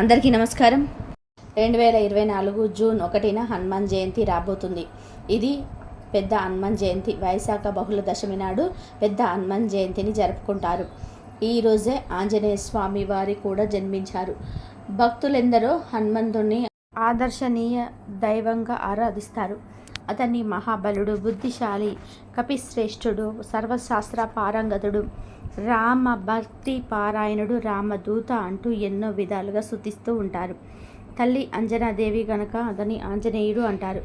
అందరికీ నమస్కారం. రెండు వేల ఇరవై నాలుగు జూన్ ఒకటిన హనుమాన్ జయంతి రాబోతుంది. ఇది పెద్ద హనుమాన్ జయంతి. వైశాఖ బహుళ దశమి నాడు పెద్ద హనుమాన్ జయంతిని జరుపుకుంటారు. ఈరోజే ఆంజనేయ స్వామి వారి కూడా జన్మించారు. భక్తులెందరో హనుమంతుణ్ణి ఆదర్శనీయ దైవంగా ఆరాధిస్తారు. అతన్ని మహాబలుడు బుద్ధిశాలి కపిశ్రేష్ఠుడు సర్వశాస్త్ర పారంగతుడు రామ భక్తి పారాయణుడు రామదూత అంటూ ఎన్నో విధాలుగా శుతిస్తూ ఉంటారు. తల్లి అంజనాదేవి గనక అతని ఆంజనేయుడు అంటారు.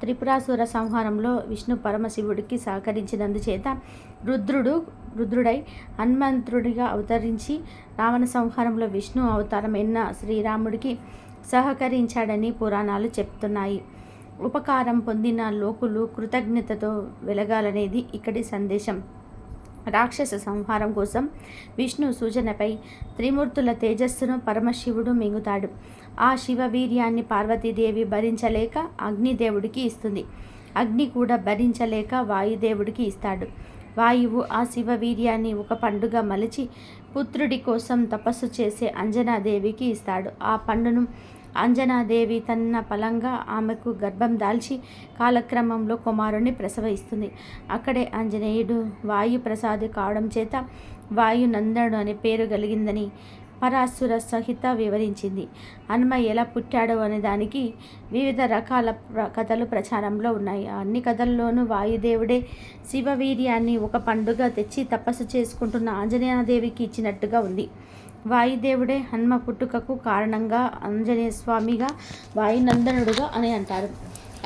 త్రిపురాసుర సంహారంలో విష్ణు పరమశివుడికి సహకరించినందుచేత రుద్రుడు రుద్రుడై హనుమంతుడిగా అవతరించి రావణ సంహారంలో విష్ణు అవతారం ఎన్న శ్రీరాముడికి సహకరించాడని పురాణాలు చెప్తున్నాయి. ఉపకారం పొందిన లోకులు కృతజ్ఞతతో వెలగాలనేది ఇక్కడి సందేశం. రాక్షస సంహారం కోసం విష్ణు సూచనపై త్రిమూర్తుల తేజస్సును పరమశివుడు మింగుతాడు. ఆ శివ వీర్యాన్ని పార్వతీదేవి భరించలేక అగ్నిదేవుడికి ఇస్తుంది. అగ్ని కూడా భరించలేక వాయుదేవుడికి ఇస్తాడు. వాయువు ఆ శివ వీర్యాన్ని ఒక పండుగ మలిచి పుత్రుడి కోసం తపస్సు చేసే అంజనాదేవికి ఇస్తాడు. ఆ పండును అంజనాదేవి తన ఫలంగా ఆమెకు గర్భం దాల్చి కాలక్రమంలో కుమారుణ్ణి ప్రసవిస్తుంది. అక్కడే ఆంజనేయుడు వాయు ప్రసాది కావడం చేత వాయునందనుడు అనే పేరు కలిగిందని పరాసుర సహిత వివరించింది. హనుమ ఎలా పుట్టాడు అనే దానికి వివిధ రకాల కథలు ప్రచారంలో ఉన్నాయి. అన్ని కథల్లోనూ వాయుదేవుడే శివవీర్యాన్ని ఒక పండుగ తెచ్చి తపస్సు చేసుకుంటున్న ఆంజనేయదేవికి ఇచ్చినట్టుగా ఉంది. వాయుదేవుడే హన్మ పుట్టుకకు కారణంగా ఆంజనేయ స్వామిగా వాయునందనుడుగా అని అంటారు.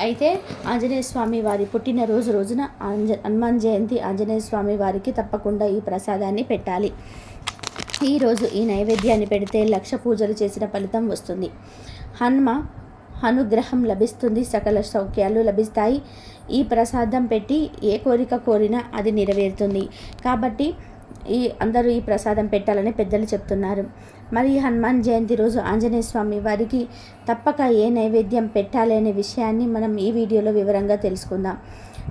అయితే ఆంజనేయ స్వామి వారి పుట్టినరోజు రోజున ఆంజ హనుమాన్ జయంతి ఆంజనేయ స్వామి వారికి తప్పకుండా ఈ ప్రసాదాన్ని పెట్టాలి. ఈరోజు ఈ నైవేద్యాన్ని పెడితే లక్ష పూజలు చేసిన ఫలితం వస్తుంది. హనుమ అనుగ్రహం లభిస్తుంది సకల సౌఖ్యాలు లభిస్తాయి. ఈ ప్రసాదం పెట్టి ఏ కోరిక కోరినా అది నెరవేరుతుంది. కాబట్టి ఈ అందరూ ఈ ప్రసాదం పెట్టాలని పెద్దలు చెప్తున్నారు. మరి హనుమాన్ జయంతి రోజు ఆంజనేయ స్వామి వారికి తప్పక ఏ నైవేద్యం పెట్టాలి అనే విషయాన్ని మనం ఈ వీడియోలో వివరంగా తెలుసుకుందాం.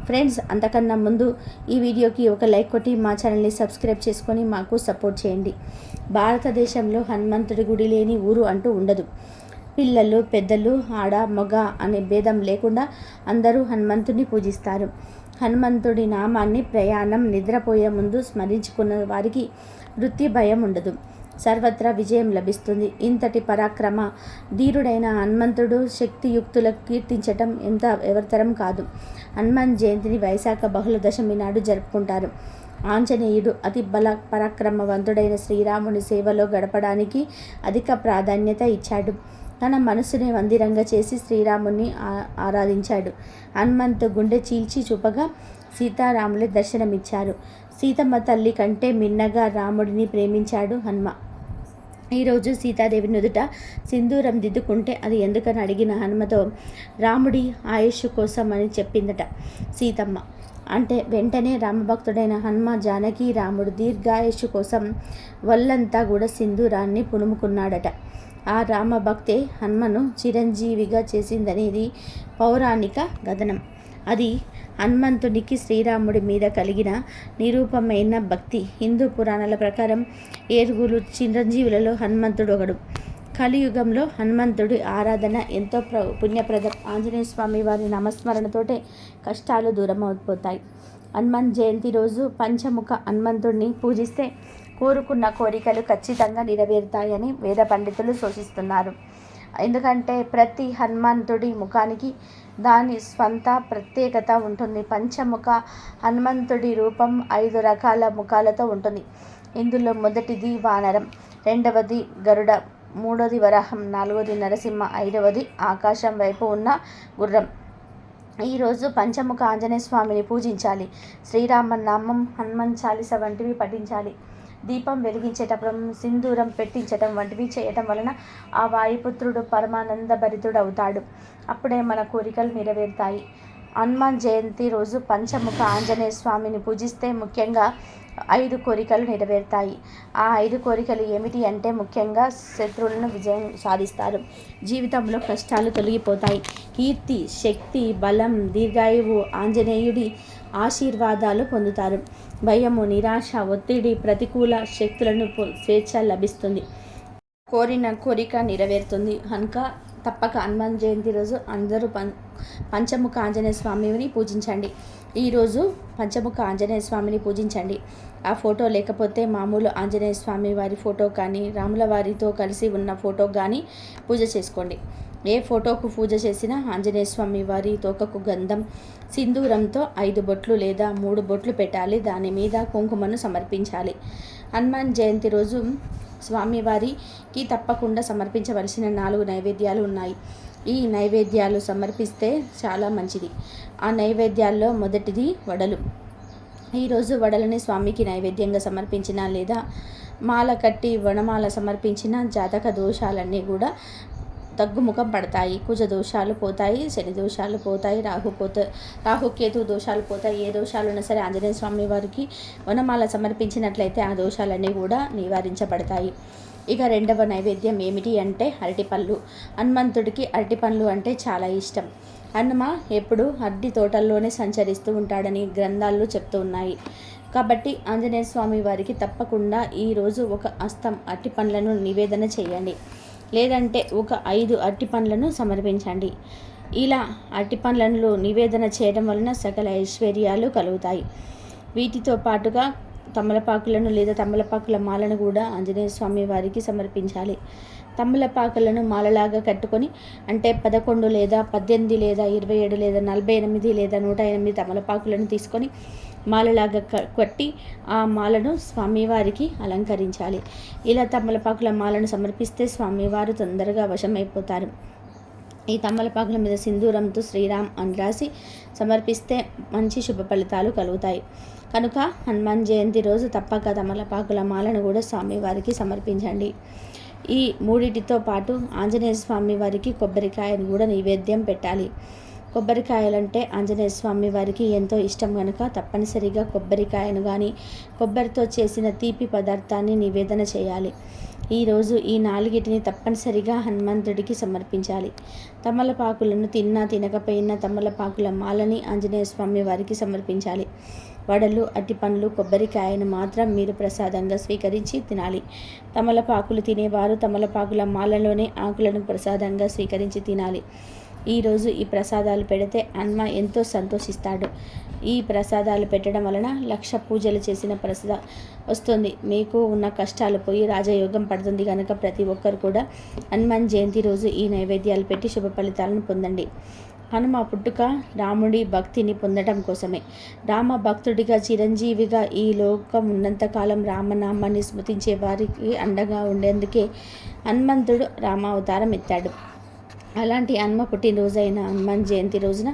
ఫ్రెండ్స్ అంతకన్నా ముందు ఈ వీడియోకి ఒక లైక్ కొట్టి మా ఛానల్ని సబ్స్క్రైబ్ చేసుకొని మాకు సపోర్ట్ చేయండి. భారతదేశంలో హనుమంతుడి గుడి లేని ఊరు అంటూ ఉండదు. పిల్లలు పెద్దలు ఆడ మగ అనే భేదం లేకుండా అందరూ హనుమంతుడిని పూజిస్తారు. హనుమంతుడి నామాన్ని ప్రయాణం నిద్రపోయే ముందు స్మరించుకున్న వారికి వృత్తి భయం ఉండదు. సర్వత్రా విజయం లభిస్తుంది. ఇంతటి పరాక్రమ ధీరుడైన హనుమంతుడు శక్తియుక్తులకు కీర్తించటం ఎంత ఎవరితరం కాదు. హనుమాన్ జయంతిని వైశాఖ బహుళ దశమి నాడు జరుపుకుంటారు. ఆంజనేయుడు అతి బల పరాక్రమవంతుడైన శ్రీరాముని సేవలో గడపడానికి అధిక ప్రాధాన్యత ఇచ్చాడు. తన మనసుని మందిరంగా చేసి శ్రీరాముని ఆరాధించాడు. హనుమంతు గుండె చీల్చి చూపగా సీతారాములే దర్శనమిచ్చారు. సీతమ్మ తల్లి కంటే మిన్నగా రాముడిని ప్రేమించాడు హనుమ. ఈరోజు సీతాదేవి నుదుట సింధూరం దిద్దుకుంటే అది ఎందుకని అడిగిన హనుమతో రాముడి ఆయుష్ కోసం అని చెప్పిందట సీతమ్మ. అంటే వెంటనే రామభక్తుడైన హనుమ జానకి రాముడు దీర్ఘాయుష్ కోసం వల్లంతా కూడా సింధూరాన్ని పుణుముకున్నాడట. ఆ రామ భక్తే హనుమను చిరంజీవిగా చేసిందనేది పౌరాణిక కథనం అది హనుమంతునికి శ్రీరాముడి మీద కలిగిన నిరూపమైన భక్తి. హిందూ పురాణాల ప్రకారం ఏరుగులు చిరంజీవులలో హనుమంతుడు ఒకడు. కలియుగంలో హనుమంతుడి ఆరాధన ఎంతో ప్ర పుణ్యప్రదం. ఆంజనేయ స్వామి వారి నమస్మరణతోటే కష్టాలు దూరం అయిపోతాయి హనుమాన్ జయంతి రోజు పంచముఖ హనుమంతుడిని పూజిస్తే కోరుకున్న కోరికలు ఖచ్చితంగా నెరవేరుతాయని వేద పండితులు సూచిస్తున్నారు ఎందుకంటే ప్రతి హనుమంతుడి ముఖానికి దాని స్వంత ప్రత్యేకత ఉంటుంది. పంచముఖ హనుమంతుడి రూపం ఐదు రకాల ముఖాలతో ఉంటుంది. ఇందులో మొదటిది వానరం రెండవది గరుడ మూడవది వరాహం నాలుగవది నరసింహ ఐదవది ఆకాశం వైపు ఉన్న గుర్రం. ఈరోజు పంచముఖ ఆంజనేయ స్వామిని పూజించాలి. శ్రీరామ నామం హనుమాన్ చాలీస వంటివి పఠించాలి. దీపం వెలిగించేటప్పుడు సింధూరం పెట్టించటం వంటివి చేయటం వలన ఆ వాయుపుత్రుడు పరమానంద భరితుడు అవుతాడు అప్పుడే మన కోరికలు నెరవేరుతాయి. హనుమాన్ జయంతి రోజు పంచముఖ ఆంజనేయ స్వామిని పూజిస్తే ముఖ్యంగా ఐదు కోరికలు నెరవేరుతాయి. ఆ ఐదు కోరికలు ఏమిటి అంటే ముఖ్యంగా శత్రువులను విజయం సాధిస్తారు. జీవితంలో కష్టాలు తొలగిపోతాయి. కీర్తి శక్తి బలం దీర్ఘాయువు ఆంజనేయుడి ఆశీర్వాదాలు పొందుతారు. భయము నిరాశ ఒత్తిడి ప్రతికూల శక్తులను స్వేచ్ఛ లభిస్తుంది. కోరిన కోరిక నెరవేరుతుంది. కనుక తప్పక హనుమాన్ జయంతి రోజు అందరూ పం పంచముఖ ఆంజనేయ స్వామిని పూజించండి. ఈరోజు పంచముఖ ఆంజనేయ స్వామిని పూజించండి. ఆ ఫోటో లేకపోతే మామూలు ఆంజనేయ స్వామి వారి ఫోటో కానీ రాముల వారితో కలిసి ఉన్న ఫోటో కానీ పూజ చేసుకోండి. ఏ ఫోటోకు పూజ చేసినా ఆంజనేయ స్వామి వారి తోకకు గంధం సింధూరంతో ఐదు బొట్లు లేదా మూడు బొట్లు పెట్టాలి. దాని మీద కుంకుమను సమర్పించాలి. హనుమాన్ జయంతి రోజు స్వామివారికి తప్పకుండా సమర్పించవలసిన నాలుగు నైవేద్యాలు ఉన్నాయి. ఈ నైవేద్యాలు సమర్పిస్తే చాలా మంచిది. ఆ నైవేద్యాల్లో మొదటిది వడలు. ఈరోజు వడలని స్వామికి నైవేద్యంగా సమర్పించిన లేదా మాల కట్టి వనమాల సమర్పించిన జాతక దోషాలన్నీ కూడా తగ్గుముఖం పడతాయి కుజ దోషాలు పోతాయి శని దోషాలు పోతాయి రాహు పోత రాహుకేతు దోషాలు పోతాయి ఏ దోషాలు ఉన్నా సరే ఆంజనేయ స్వామి వారికి వనమాల సమర్పించినట్లయితే ఆ దోషాలన్నీ కూడా నివారించబడతాయి. ఇక రెండవ నైవేద్యం ఏమిటి అంటే అరటిపళ్ళు. హనుమంతుడికి అరటిపళ్ళు అంటే చాలా ఇష్టం. హనుమ ఎప్పుడు అరటి తోటల్లోనే సంచరిస్తూ ఉంటాడని గ్రంథాల్లో చెప్తూ ఉన్నాయి. కాబట్టి ఆంజనేయ స్వామి వారికి తప్పకుండా ఈరోజు ఒక అస్తం అరటి పండ్లను నివేదన చేయండి. లేదంటే ఒక ఐదు అట్టి పండ్లను సమర్పించండి. ఇలా అట్టి పండ్లను నివేదన చేయడం వలన సకల ఐశ్వర్యాలు కలుగుతాయి. వీటితో పాటుగా తమలపాకులను లేదా తమలపాకుల మాలను కూడా ఆంజనేయ స్వామి వారికి సమర్పించాలి. తమలపాకులను మాలలాగా కట్టుకొని అంటే పదకొండు లేదా పద్దెనిమిది లేదా ఇరవై ఏడు లేదా నలభై ఎనిమిది లేదా నూట ఎనిమిది తమలపాకులను తీసుకొని మాలలాగా కట్టి ఆ మాలను స్వామివారికి అలంకరించాలి. ఇలా తమలపాకుల మాలను సమర్పిస్తే స్వామివారు తొందరగా వశమైపోతారు. ఈ తమలపాకుల మీద సింధూరంతో శ్రీరామ్ అని రాసి సమర్పిస్తే మంచి శుభ ఫలితాలు కలుగుతాయి. కనుక హనుమాన్ జయంతి రోజు తప్పక తమలపాకుల మాలను కూడా స్వామివారికి సమర్పించండి. ఈ మూడిటితో పాటు ఆంజనేయ స్వామి వారికి కొబ్బరికాయను కూడా నైవేద్యం పెట్టాలి. కొబ్బరికాయలంటే ఆంజనేయ స్వామి వారికి ఎంతో ఇష్టం కనుక తప్పనిసరిగా కొబ్బరికాయను కానీ కొబ్బరితో చేసిన తీపి పదార్థాన్ని నివేదన చేయాలి. ఈరోజు ఈ నాలుగిటిని తప్పనిసరిగా హనుమంతుడికి సమర్పించాలి. తమలపాకులను తిన్నా తినకపోయినా తమలపాకుల మాలని ఆంజనేయ స్వామి వారికి సమర్పించాలి. వడలు అరటిపండ్లు కొబ్బరికాయను మాత్రం మీరు ప్రసాదంగా స్వీకరించి తినాలి. తమలపాకులు తినేవారు తమలపాకుల మాలలోనే ఆకులను ప్రసాదంగా స్వీకరించి తినాలి. ఈరోజు ఈ ప్రసాదాలు పెడితే అన్మ ఎంతో సంతోషిస్తాడు. ఈ ప్రసాదాలు పెట్టడం వలన లక్ష పూజలు చేసిన ప్రసాద వస్తుంది. మీకు ఉన్న కష్టాలు పోయి రాజయోగం పడుతుంది కనుక ప్రతి ఒక్కరు కూడా హనుమాన్ జయంతి రోజు ఈ నైవేద్యాలు పెట్టి శుభ ఫలితాలను పొందండి. హనుమ పుట్టుక రాముడి భక్తిని పొందడం కోసమే. రామ భక్తుడిగా చిరంజీవిగా ఈ లోకం ఉన్నంతకాలం రామనామాన్ని స్మృతించే వారికి అండగా ఉండేందుకే హనుమంతుడు రామావతారం ఎత్తాడు. అలాంటి హనుమ పుట్టినరోజైన హనుమాన్ జయంతి రోజున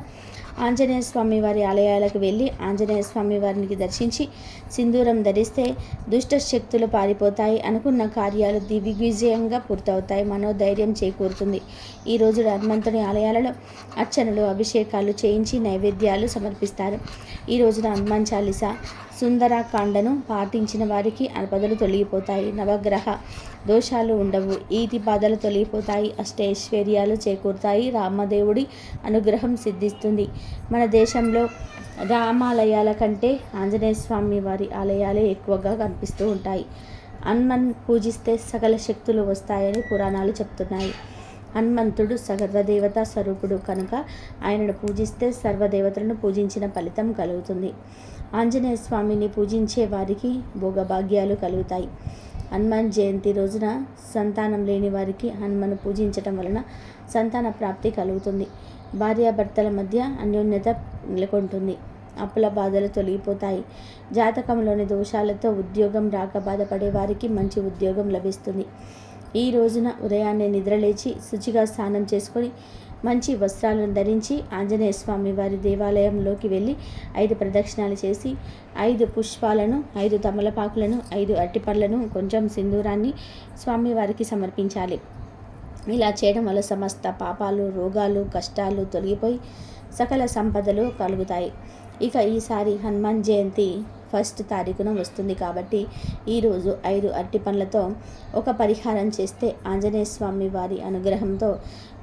ఆంజనేయ స్వామి వారి ఆలయాలకు వెళ్ళి ఆంజనేయ స్వామి వారిని దర్శించి సింధూరం ధరిస్తే దుష్ట శక్తులు పారిపోతాయి అనుకున్న కార్యాలు దిగ్విజయంగా పూర్తవుతాయి. మనోధైర్యం చేకూరుతుంది. ఈ రోజు హనుమంతుని ఆలయాలలో అర్చనలు అభిషేకాలు చేయించి నైవేద్యాలు సమర్పిస్తారు. ఈ రోజున హనుమాన్ చాలీస సుందరాకాండను పాటించిన వారికి అనపదలు తొలగిపోతాయి. నవగ్రహ దోషాలు ఉండవు. ఈతి బాధలు తొలగిపోతాయి అష్టైశ్వర్యాలు చేకూరుతాయి. రామదేవుడి అనుగ్రహం సిద్ధిస్తుంది. మన దేశంలో రామాలయాల కంటే ఆంజనేయ స్వామి వారి ఆలయాలే ఎక్కువగా కనిపిస్తూ ఉంటాయి. హనుమన్ పూజిస్తే సకల శక్తులు వస్తాయని పురాణాలు చెప్తున్నాయి. హనుమంతుడు సర్వదేవత స్వరూపుడు కనుక ఆయనను పూజిస్తే సర్వదేవతలను పూజించిన ఫలితం కలుగుతుంది. ఆంజనేయ స్వామిని పూజించే వారికి భోగభాగ్యాలు కలుగుతాయి. హనుమాన్ జయంతి రోజున సంతానం లేని వారికి హనుమను పూజించటం వలన సంతాన ప్రాప్తి కలుగుతుంది. భార్యాభర్తల మధ్య అన్యోన్యత నెలకొంటుంది. అప్పుల బాధలు తొలగిపోతాయి. జాతకంలోని దోషాలతో ఉద్యోగం రాక బాధపడే వారికి మంచి ఉద్యోగం లభిస్తుంది. ఈ రోజున ఉదయాన్నే నిద్రలేచి శుచిగా స్నానం చేసుకొని మంచి వస్త్రాలను ధరించి ఆంజనేయ స్వామి వారి దేవాలయంలోకి వెళ్ళి ఐదు ప్రదక్షిణాలు చేసి ఐదు పుష్పాలను ఐదు తమలపాకులను ఐదు అట్టిపళ్ళను కొంచెం సింధూరాన్ని స్వామివారికి సమర్పించాలి. ఇలా చేయడం వల్ల సమస్త పాపాలు రోగాలు కష్టాలు తొలగిపోయి సకల సంపదలు కలుగుతాయి. ఇక ఈసారి హనుమాన్ జయంతి ఫస్ట్ తారీఖున వస్తుంది కాబట్టి ఈరోజు ఐదు అరటి పండ్లతో ఒక పరిహారం చేస్తే ఆంజనేయ స్వామి వారి అనుగ్రహంతో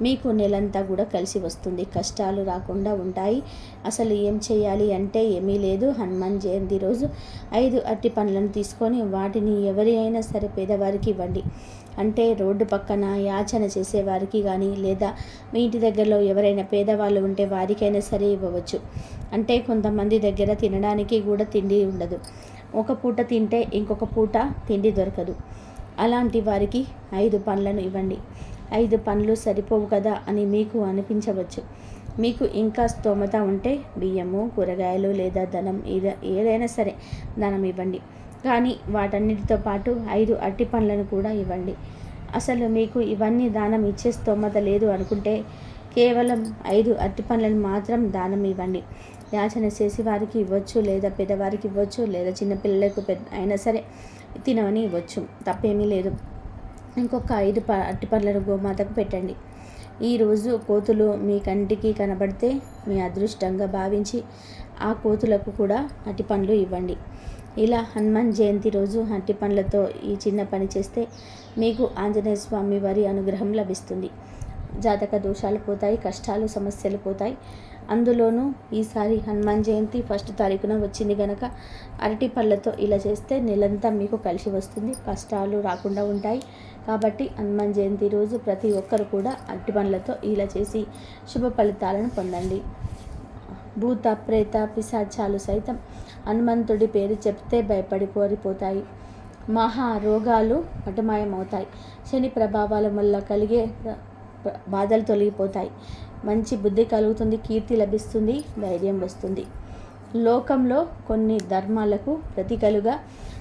మీకు నెలంతా కూడా కలిసి వస్తుంది. కష్టాలు రాకుండా ఉంటాయి. అసలు ఏం చేయాలి అంటే ఏమీ లేదు. హనుమాన్ జయంతి రోజు ఐదు అరటి పండ్లను తీసుకొని వాటిని ఎవరి అయినా సరే పేదవారికి ఇవ్వండి. అంటే రోడ్డు పక్కన యాచన చేసేవారికి కానీ లేదా మీ ఇంటి దగ్గరలో ఎవరైనా పేదవాళ్ళు ఉంటే వారికైనా సరే ఇవ్వవచ్చు. అంటే కొంతమంది దగ్గర తినడానికి కూడా తిండి ఉండదు. ఒక పూట తింటే ఇంకొక పూట తిండి దొరకదు. అలాంటి వారికి ఐదు పండ్లను ఇవ్వండి. ఐదు పండ్లు సరిపోవు కదా అని మీకు అనిపించవచ్చు. మీకు ఇంకా స్తోమత ఉంటే బియ్యము కూరగాయలు లేదా ధనం ఏద ఏదైనా సరే ధనం ఇవ్వండి. కానీ వాటన్నిటితో పాటు ఐదు అట్టి పండ్లను కూడా ఇవ్వండి. అసలు మీకు ఇవన్నీ దానం ఇచ్చే స్తోమత లేదు అనుకుంటే కేవలం ఐదు అట్టి పండ్లను మాత్రం దానం ఇవ్వండి. యాచన చేసి వారికి ఇవ్వచ్చు లేదా పెద్దవారికి ఇవ్వచ్చు లేదా చిన్నపిల్లలకు పెద్ద అయినా సరే తినవని ఇవ్వచ్చు. తప్పేమీ లేదు. ఇంకొక ఐదు ప అట్టి పండ్లను గోమాతకు పెట్టండి. ఈరోజు కోతులు మీ కంటికి కనబడితే మీ అదృష్టంగా భావించి ఆ కోతులకు కూడా అట్టి పండ్లు ఇవ్వండి. ఇలా హనుమాన్ జయంతి రోజు అట్టి పండ్లతో ఈ చిన్న పని చేస్తే మీకు ఆంజనేయ స్వామి వారి అనుగ్రహం లభిస్తుంది. జాతక దోషాలు పోతాయి కష్టాలు సమస్యలు పోతాయి. అందులోనూ ఈసారి హనుమాన్ జయంతి ఫస్ట్ తారీఖున వచ్చింది కనుక అరటి పళ్ళతో ఇలా చేస్తే నెలంతా మీకు కలిసి వస్తుంది. కష్టాలు రాకుండా ఉంటాయి. కాబట్టి హనుమాన్ జయంతి రోజు ప్రతి ఒక్కరు కూడా అరటి పండ్లతో ఇలా చేసి శుభ ఫలితాలను పొందండి. భూత ప్రేత పిశాచాలు సైతం హనుమంతుడి పేరు చెప్తే భయపడి కోరిపోతాయి మహా రోగాలు పటమాయమవుతాయి శని ప్రభావాల వల్ల కలిగే బాధలు తొలగిపోతాయి. మంచి బుద్ధి కలుగుతుంది కీర్తి లభిస్తుంది ధైర్యం వస్తుంది. లోకంలో కొన్ని ధర్మాలకు ప్రతీకలుగా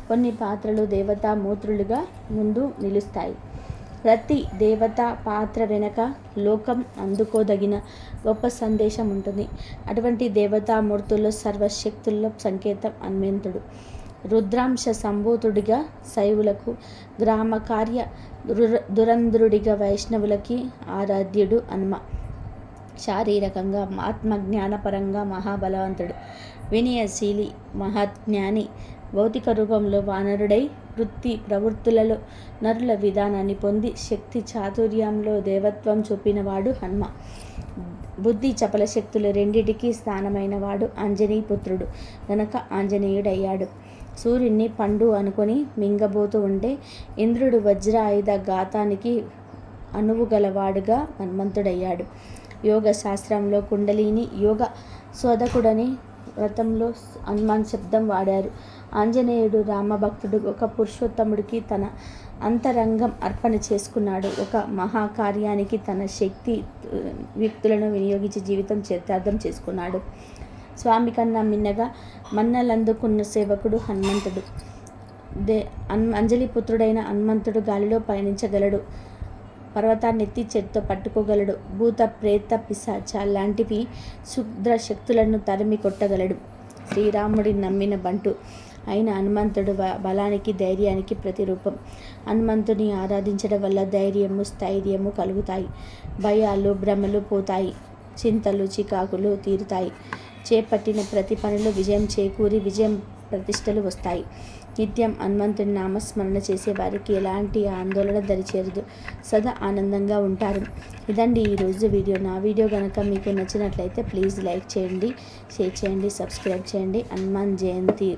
కొన్ని పాత్రలు దేవతా మూత్రులుగా ముందు నిలుస్తాయి. ప్రతి దేవత పాత్ర వెనక లోకం అందుకోదగిన గొప్ప సందేశం ఉంటుంది. అటువంటి దేవతామూర్తుల్లో సర్వశక్తుల్లో సంకేతం అన్మెంతుడు రుద్రాంశ సంభూతుడిగా శైవులకు గ్రామ కార్య దురంధ్రుడిగా వైష్ణవులకి ఆరాధ్యుడు హనుమ శారీరకంగా ఆత్మజ్ఞానపరంగా మహాబలవంతుడు. వినయశీలి మహాజ్ఞాని భౌతిక రూపంలో వానరుడై వృత్తి ప్రవృత్తులలో నరుల విధానాన్ని పొంది శక్తి చాతుర్యంలో దేవత్వం చూపినవాడు హనుమ. బుద్ధి చపల శక్తులు రెండిటికి స్థానమైనవాడు ఆంజనేయ పుత్రుడు గనక ఆంజనేయుడయ్యాడు. సూర్యుడిని పండు అనుకొని మింగబోతూ ఉంటే ఇంద్రుడు వజ్రాయుధ ఘాతానికి అనువుగలవాడుగా హనుమంతుడయ్యాడు. యోగ శాస్త్రంలో కుండలిని యోగ శోధకుడని వ్రతంలో హనుమాన్ శబ్దం వాడారు. ఆంజనేయుడు రామభక్తుడు ఒక పురుషోత్తముడికి తన అంతరంగం అర్పణ చేసుకున్నాడు. ఒక మహాకార్యానికి తన శక్తి వ్యక్తులను వినియోగించి జీవితం చరితార్థం చేసుకున్నాడు. స్వామి కన్నా మిన్నగా మన్నలందుకున్న సేవకుడు హనుమంతుడు. దే అంజలి పుత్రుడైన హనుమంతుడు గాలిలో పయనించగలడు. పర్వతాన్ని ఎత్తి చేతితో పట్టుకోగలడు. భూత ప్రేత పిశాచ లాంటివి శుద్ర శక్తులను తరిమి కొట్టగలడు. శ్రీరాముడి నమ్మిన బంటు అయిన హనుమంతుడు బలానికి ధైర్యానికి ప్రతిరూపం. హనుమంతుని ఆరాధించడం వల్ల ధైర్యము స్థైర్యము కలుగుతాయి. భయాలు భ్రమలు పోతాయి. చింతలు చికాకులు తీరుతాయి. చేపట్టిన ప్రతి పనిలో విజయం చేకూరి విజయం ప్రతిష్టలు వస్తాయి. నిత్యం హనుమంతుని నామస్మరణ చేసే వారికి ఎలాంటి ఆందోళన దరిచేరదు. సదా ఆనందంగా ఉంటారు. ఇదండి ఈరోజు వీడియో. నా వీడియో కనుక మీకు నచ్చినట్లయితే ప్లీజ్ లైక్ చేయండి షేర్ చేయండి సబ్స్క్రైబ్ చేయండి. హనుమాన్ జయంతి.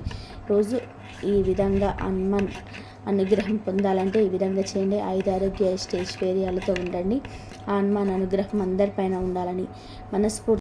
రోజు ఈ విధంగా హనుమాన్ అనుగ్రహం పొందాలంటే ఈ విధంగా చేయండి. ఐదు ఆరోగ్య స్టేజ్ వేరియాలతో ఉండండి. ఆ హనుమాన్ అనుగ్రహం అందరిపైన ఉండాలని మనస్ఫూర్తి